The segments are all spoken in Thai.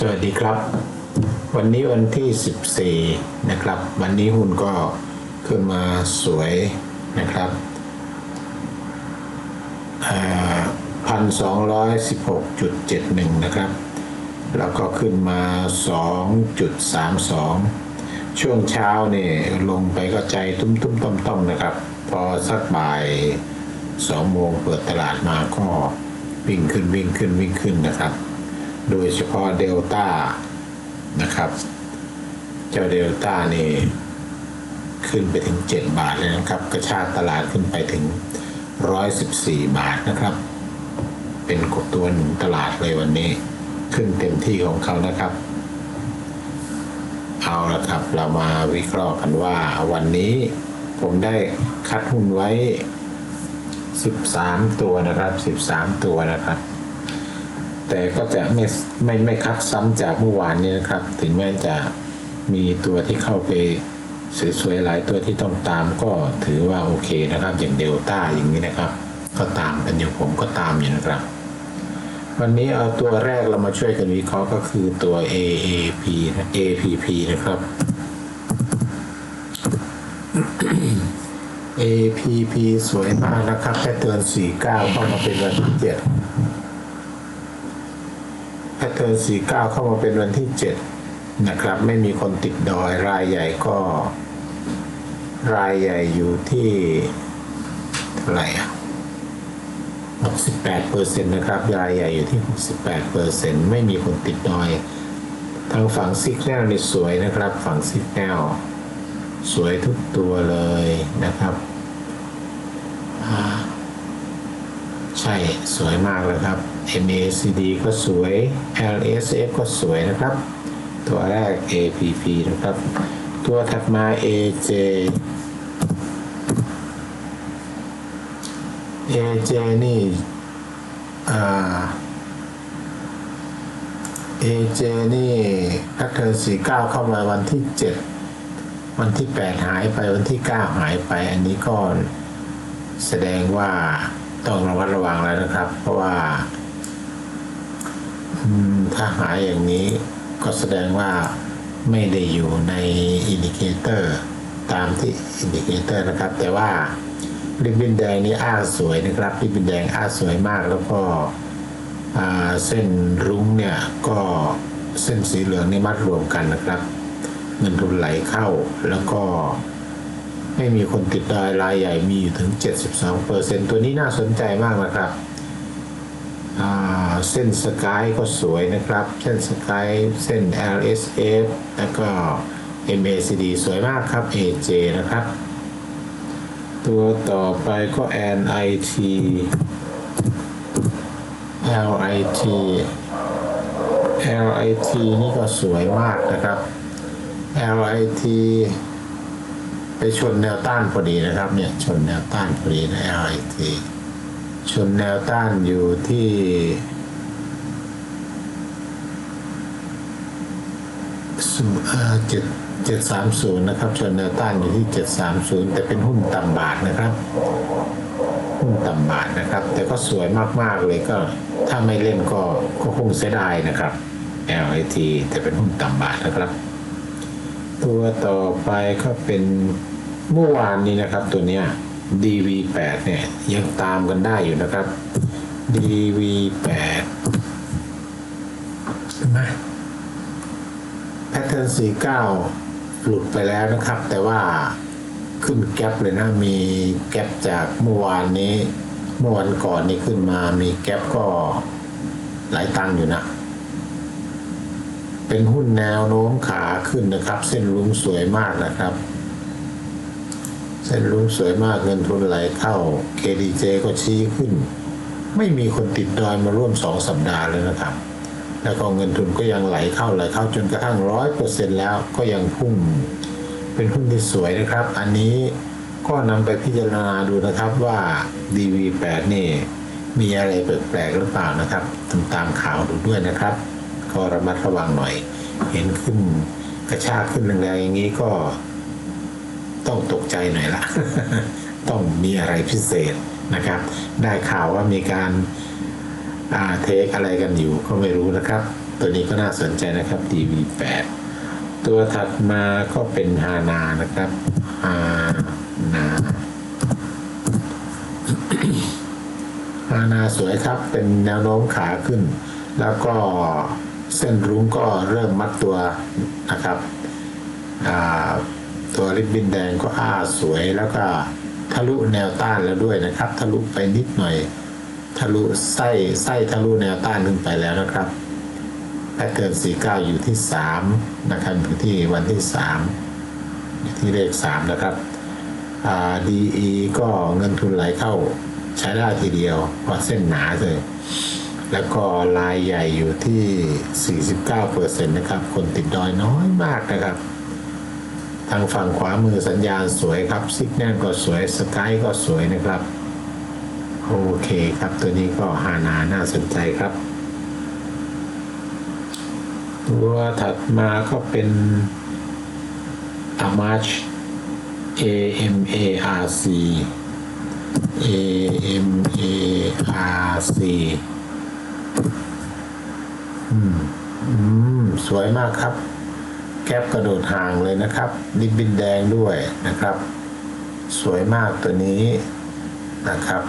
สวัสดีครับ วันนี้วันที่ 14 นะครับ วันนี้หุ้นก็ขึ้นมาสวยนะครับพันสองร้อยสิบหกจุดเจ็ดหนึ่งนะครับ แล้วก็ขึ้นมา2.32ช่วงเช้านี่ลงไปก็ใจตุ้มตุ้มต้มต้มๆนะครับ พอสักบ่ายสองโมงเปิดตลาดมาก็วิ่งขึ้นวิ่งขึ้นวิ่งขึ้นนะครับ โดยเฉพาะเดลต้านะครับ เจ้าเดลต้านี่ขึ้นไปถึง 7 บาทเลยนะครับ กระชากตลาดขึ้นไปถึง 114 บาทนะครับ เป็นกดตัวหนุนตลาดเลยวันนี้ ขึ้นเต็มที่ของเขานะครับ เอาละครับเรามาวิเคราะห์กันว่าวันนี้ผมได้คัดหุ้นไว้ 13 ตัวนะครับ 13 ตัวนะครับ แต่ก็จะไม่ไม่ไม่คัดซ้ำจากเมื่อวานนี้นะครับ ถึงแม้จะมีตัวที่เข้าไปสวยๆหลายตัวที่ต้องตามก็ถือว่าโอเคนะครับ อย่างเดลต้าอย่างนี้นะครับ ก็ตามกันอยู่ผมก็ตามอยู่นะครับ วันนี้เอาตัวแรกเรามาช่วยกันวิเคราะห์ก็คือตัว AAP นะ APP นะครับ APP สวยมากนะครับแค่เตือน49เข้ามาเป็นวันที่7 เทิร์น49 เข้ามาเป็นวันที่ 7 นะครับ ไม่มีคนติดดอยรายใหญ่ก็ รายใหญ่อยู่ที่เท่าไหร่อะ68เปอร์เซ็นต์นะครับ รายใหญ่อยู่ที่ 68เปอร์เซ็นต์ไม่มีคนติดดอย ทางฝั่งซิกแนลนี่สวยนะครับ ฝั่งซิกแนลสวยทุกตัวเลยนะครับ ใช่สวยมากเลยครับ MACD ก็สวย LSF ก็สวยนะครับ ตัวแรก APP นะครับ ตัวถัดมา AJ AJ นี่อ่า AJ นี่แพทเทิร์น49 เข้ามาวันที่ 7 วันที่ 8 หายไปวันที่ 9 หายไป อันนี้ก็แสดงว่าต้องระมัดระวังแล้วนะครับ เพราะว่า ถ้าหายอย่างนี้ก็แสดงว่าไม่ได้อยู่ในอินดิเคเตอร์ตามที่อินดิเคเตอร์นะครับ แต่ว่าริบบิ้นแดงนี้อ้าสวยนะครับริบบิ้นแดงอ้าสวยมากแล้วก็เส้นรุ้งเนี่ยก็เส้นสีเหลืองนี่มัดรวมกันนะครับเงินทุนไหลเข้าแล้วก็ไม่มีคนติดดอยรายใหญ่มีอยู่ถึง 72%ตัวนี้น่าสนใจมากนะครับ เส้นสกายก็สวยนะครับ เส้นสกายเส้น LSF แล้วก็ MACD สวยมากครับ AJ นะครับ ตัวต่อไปก็ NIT LIT LIT นี่ก็สวยมากนะครับ LIT ไปชนแนวต้านพอดีนะครับเนี่ยชนแนวต้านพอดีนะ LIT ชนแนวต้านอยู่ที่ เจ็ดเจ็ดสามศูนย์นะครับชนแนวต้านอยู่ที่เจ็ดสามศูนย์แต่เป็นหุ้นต่ำบาทนะครับ หุ้นต่ำบาทนะครับ แต่ก็สวยมากๆเลยก็ถ้าไม่เล่นก็ก็คงเสียดายนะครับ LIT แต่เป็นหุ้นต่ำบาทนะครับ ตัวต่อไปก็เป็นเมื่อวานนี้นะครับตัวเนี้ย DV8 เนี่ยยังตามกันได้อยู่นะครับ DV8 นไหม พทเทิร์น49หลุดไปแล้วนะครับ แต่ว่าขึ้นแก๊ปเลยนะ มีแก๊ปจากเมื่อวานนี้ เมื่อวันก่อนนี้ขึ้นมามีแก๊ปก็หลายตังค์อยู่นะ เป็นหุ้นแนวโน้มขาขึ้นนะครับ เส้นรุ้งสวยมากนะครับ เส้นรุ้งสวยมากเงินทุนไหลเข้า KDJ ก็ชี้ขึ้น ไม่มีคนติดดอยมาร่วมสองสัปดาห์เลยนะครับ แล้วก็เงินทุนก็ยังไหลเข้าไหลเข้าจนกระทั่งร้อยเปอร์เซ็นแล้วก็ยังพุ่งเป็นหุ้นที่สวยนะครับ อันนี้ก็นำไปพิจารณาดูนะครับว่า DV8 นี่มีอะไรแปลกๆหรือเปล่านะครับตามตามข่าวดูด้วยนะครับ ก็ระมัดระวังหน่อย เห็นขึ้นกระชากขึ้นแรงๆอย่างนี้ก็ ต้องตกใจหน่อยละต้องมีอะไรพิเศษนะครับ ได้ข่าวว่ามีการ อาเทคอะไรกันอยู่ก็ไม่รู้นะครับ ตัวนี้ก็น่าสนใจนะครับ DV8 ตัวถัดมาก็เป็นฮานานะครับฮานาฮานาสวยครับเป็นแนวโน้มขาขึ้น แล้วก็เส้นรุ้งก็เริ่มมัดตัวนะครับตัวริบบินแดงก็อ้าสวยแล้วก็ทะลุแนวต้านแล้วด้วยนะครับ ทะลุไปนิดหน่อย ทะลุไส้ไส้ทะลุแนวต้านขึ้นไปแล้วนะครับแพทเทิน49 อยู่ที่ 3 นะครับอยู่ที่วันที่ 3 อยู่ที่เลข 3 นะครับ ADE ก็เงินทุนไหลเข้าใช้ได้ทีเดียวเพราะเส้นหนาเลย แล้วก็ลายใหญ่อยู่ที่ 49%นะครับ คนติดดอยน้อยมากนะครับ ทางฝั่งขวามือสัญญาณสวยครับซิกแนลก็สวยสกายก็สวยนะครับ โอเคครับตัวนี้ก็ฮานาน่าสนใจครับ ตัวถัดมาก็เป็นอามาช A M A R C A M A R C อืม อืม สวยมากครับ แก๊ปกระโดดห่างเลยนะครับริบบินแดงด้วยนะครับ สวยมากตัวนี้นะครับ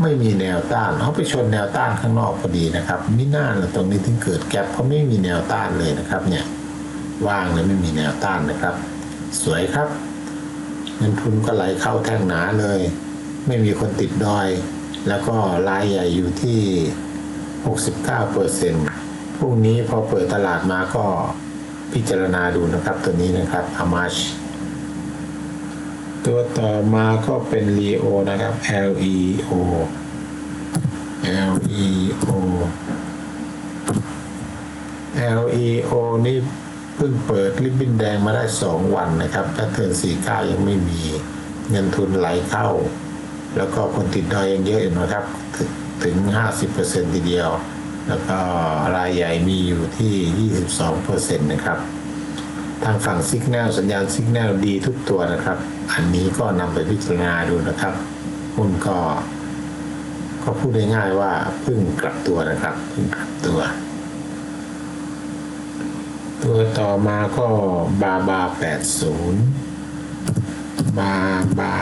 ไม่มีแนวต้านเขาไปชนแนวต้านข้างนอกพอดีนะครับมิน่าละตรงนี้ถึงเกิดแก๊ปเพราะไม่มีแนวต้านเลยนะครับเนี่ยว่างเลยไม่มีแนวต้านนะครับ สวยครับ เงินทุนก็ไหลเข้าแท่งหนาเลย ไม่มีคนติดดอย แล้วก็รายใหญ่อยู่ที่ 69เปอร์เซ็นต์พรุ่งนี้พอเปิดตลาดมาก็พิจารณาดูนะครับตัวนี้นะครับอามาช ตัวต่อมาก็เป็น Leo นะครับ L E O L E O L E O นี่เพิ่งเปิดริบบิ้นแดงมาได้ 2 วันนะครับแพทเทิร์น49ยังไม่มีเงินทุนไหลเข้า แล้วก็คนติดดอยยังเยอะอยู่นะครับ ถึงถึง50%ทีเดียว แล้วก็รายใหญ่มีอยู่ที่ 22%นะครับ ทางฝั่งซิกแนลสัญญาณซิกแนลดีทุกตัวนะครับ อันนี้ก็นำไปพิจารณาดูนะครับหุ้นก็ก็พูดง่ายๆว่าเพิ่งกลับตัวนะครับเพิ่งกลับตัว ตัวต่อมาก็บาบา80บาบา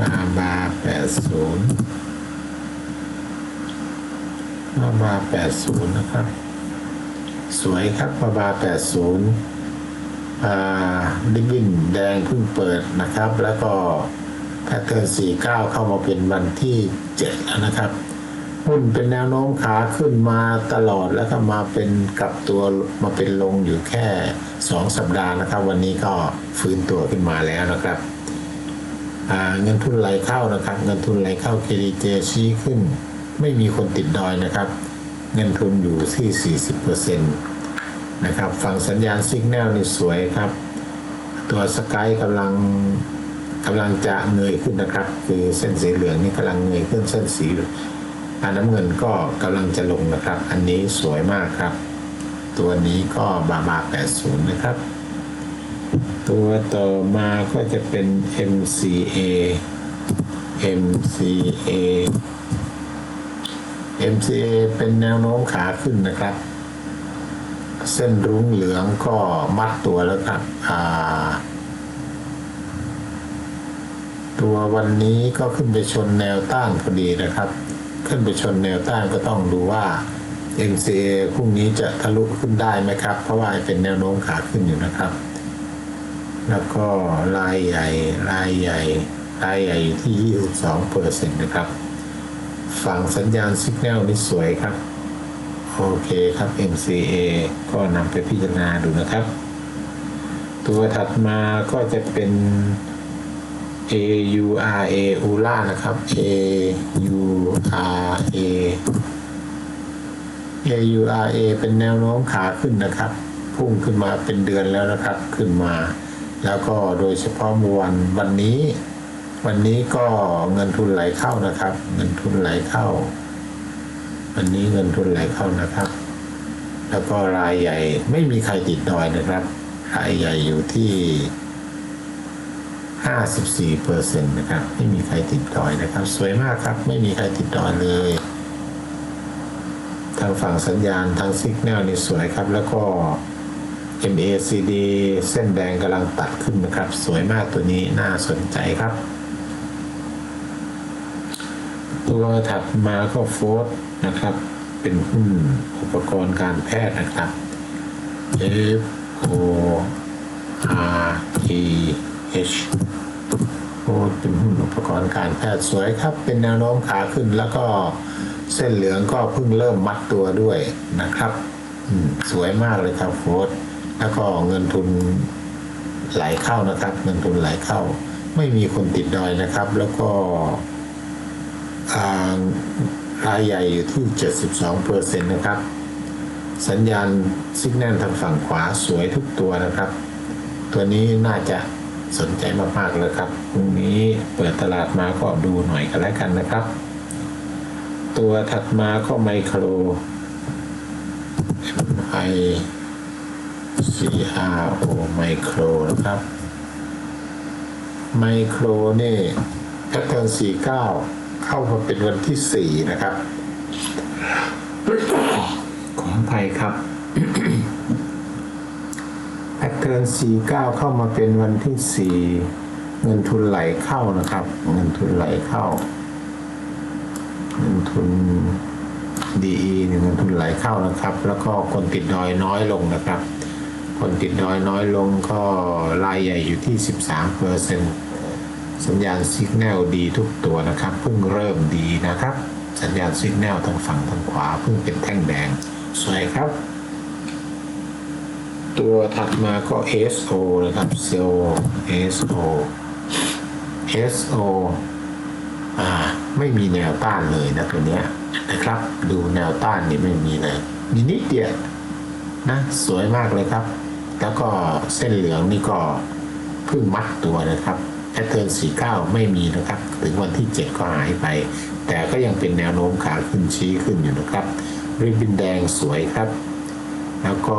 บาบา80บาบา80นะครับ สวยครับบาบา80อ่าดิบินแดงเพิ่งเปิดนะครับ แล้วก็แพทเทิร์น49 เข้ามาเป็นวันที่ 7 แล้วนะครับหุ้นเป็นแนวโน้มขาขึ้นมาตลอดแล้วก็มาเป็นกลับตัวมาเป็นลงอยู่แค่ 2 สัปดาห์นะครับ วันนี้ก็ฟื้นตัวขึ้นมาแล้วนะครับเงินทุนไหลเข้านะครับ เงินทุนไหลเข้า KDJ ชี้ขึ้น ไม่มีคนติดดอยนะครับ เงินทุนอยู่ที่ 40%นะครับฝั่งสัญญาณซิกแนลนี่สวยครับ ตัวสกายกำลังกำลังจะเงยขึ้นนะครับ คือเส้นสีเหลืองนี่กำลังเงยขึ้นเส้นสีอันน้ำเงินก็กำลังจะลงนะครับ อันนี้สวยมากครับ ตัวนี้ก็บาบา80 นะครับ ตัวต่อมาก็จะเป็น MCA MCA MCA เป็นแนวโน้มขาขึ้นนะครับ เส้นรุ้งเหลืองก็มัดตัวแล้วครับตัววันนี้ก็ขึ้นไปชนแนวต้านพอดีนะครับ ขึ้นไปชนแนวต้านก็ต้องดูว่า MCA พรุ่งนี้จะทะลุขึ้นได้ไหมครับ เพราะว่าเป็นแนวโน้มขาขึ้นอยู่นะครับ แล้วก็รายใหญ่รายใหญ่รายใหญ่อยู่ที่ 22เปอร์เซ็นต์นะครับ ฝั่งสัญญาณสัญญาณนี่สวยครับ โอเคครับ MCA ก็นำไปพิจารณาดูนะครับ ตัวถัดมาก็จะเป็น AURA อูล่านะครับ AURA AURA เป็นแนวโน้มขาขึ้นนะครับ พุ่งขึ้นมาเป็นเดือนแล้วนะครับ ขึ้นมา แล้วก็โดยเฉพาะเมื่อวันวันนี้ วันนี้ก็เงินทุนไหลเข้านะครับ เงินทุนไหลเข้า วันนี้เงินทุนไหลเข้านะครับ แล้วก็รายใหญ่ไม่มีใครติดดอยนะครับรายใหญ่อยู่ที่54เปอร์เซ็นต์นะครับ ไม่มีใครติดดอยนะครับ สวยมากครับ ไม่มีใครติดดอยเลยททางฝั่งสัญญาณทางซิกแนลนี่สวยครับ แล้วก็ MACD เส้นแดงกำลังตัดขึ้นนะครับ สวยมากตัวนี้น่าสนใจครับ ตัวถัดมาก็โฟร์นะครับ เป็นหุ้นอุปกรณ์การแพทย์นะครับ F O R E H โอ้เป็นหุ้นอุปกรณ์การแพทย์สวยครับ เป็นแนวโน้มขาขึ้นแล้วก็เส้นเหลืองก็เพิ่งเริ่มมัดตัวด้วยนะครับสวยมากเลยครับโฟร์แล้วก็เงินทุนไหลเข้านะครับ เงินทุนไหลเข้า ไม่มีคนติดดอยนะครับ แล้วก็ รายใหญ่อยู่ที่ 72เปอร์เซ็นต์นะครับ สัญญาณซิกแนลทางฝั่งขวาสวยทุกตัวนะครับ ตัวนี้น่าจะสนใจมากๆเลยครับพรุ่งนี้เปิดตลาดมาก็ดูหน่อยกันแล้วกันนะครับ ตัวถัดมาก็ไมโคร I C R O ไมโครนะครับ ไมโครนี่แพทเทิร์น49 เข้ามาเป็นวันที่4นะครับของไทยครับแพทเทิร์น49เข้ามาเป็นวันที่4เงินทุนไหลเข้านะครับ เงินทุนไหลเข้า เงินทุน DE เนี่ยเงินทุนไหลเข้านะครับ แล้วก็คนติดดอยน้อยลงนะครับ คนติดดอยน้อยลงก็รายใหญ่อยู่ที่13เปอร์เซ็นต์ สัญญาณซิกแนลดีทุกตัวนะครับเพิ่งเริ่มดีนะครับ สัญญาณซิกแนลทางฝั่งทางขวาเพิ่งเป็นแท่งแดง สวยครับ ตัวถัดมาก็ SO นะครับ SO SO SO อ่าไม่มีแนวต้านเลยนะตัวเนี้ยนะครับ ดูแนวต้านนี่ไม่มีเลยมีนิดเดียวนะสวยมากเลยครับ แล้วก็เส้นเหลืองนี่ก็เพิ่งมัดตัวนะครับ แพทเทิร์น49 ไม่มีนะครับ ถึงวันที่ 7 ก็หายไป แต่ก็ยังเป็นแนวโน้มขาขึ้นชี้ขึ้นอยู่นะครับริบบินแดงสวยครับ แล้วก็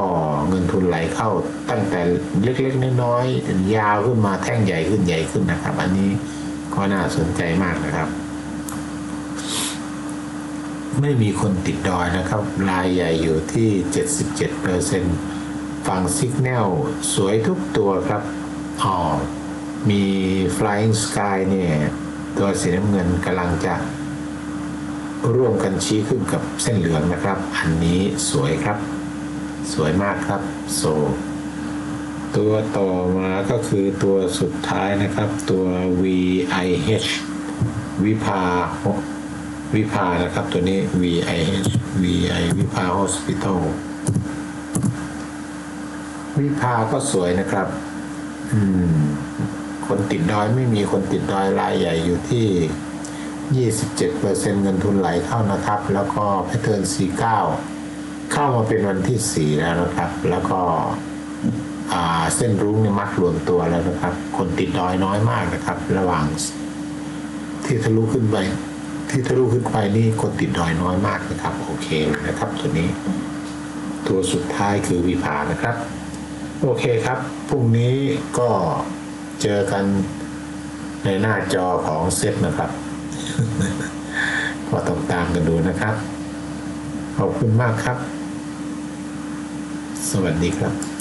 เงินทุนไหลเข้าตั้งแต่เล็กๆน้อยๆยาวขึ้นมาแท่งใหญ่ขึ้นใหญ่ขึ้นนะครับ อันนี้ก็น่าสนใจมากนะครับ ไม่มีคนติดดอยนะครับรายใหญ่อยู่ที่ 77เปอร์เซ็นฝั่งซิกแนลสวยทุกตัวครับอ๋อ มี Flying Sky เนี่ย ตัวสีน้ำเงินกำลังจะร่วมกันชี้ขึ้นกับเส้นเหลืองนะครับ อันนี้สวยครับ สวยมากครับโซ ตัวต่อมาก็คือตัวสุดท้ายนะครับ ตัว VIH วิภาวิภานะครับตัวนี้ VIH VI วิภา Hospital วิภาก็สวยนะครับ อืม คนติดดอยไม่มีคนติดดอยรายใหญ่อยู่ที่ 27%เงินทุนไหลเข้านะครับ แล้วก็แพทเทิร์น49 เข้ามาเป็นวันที่ 4 แล้วนะครับ แล้วก็เส้นรุ้งเนี่ยมัดรวมตัวแล้วนะครับ คนติดดอยน้อยมากนะครับ ระหว่างที่ทะลุขึ้นไปที่ทะลุขึ้นไปนี่คนติดดอยน้อยมากนะครับ โอเคเลยนะครับ ตัวนี้ ตัวสุดท้ายคือวิภานะครับ โอเคครับพรุ่งนี้ก็ เจอกันในหน้าจอของเซตนะครับ ก็ต้องตามกันดูนะครับ ขอบคุณมากครับ สวัสดีครับ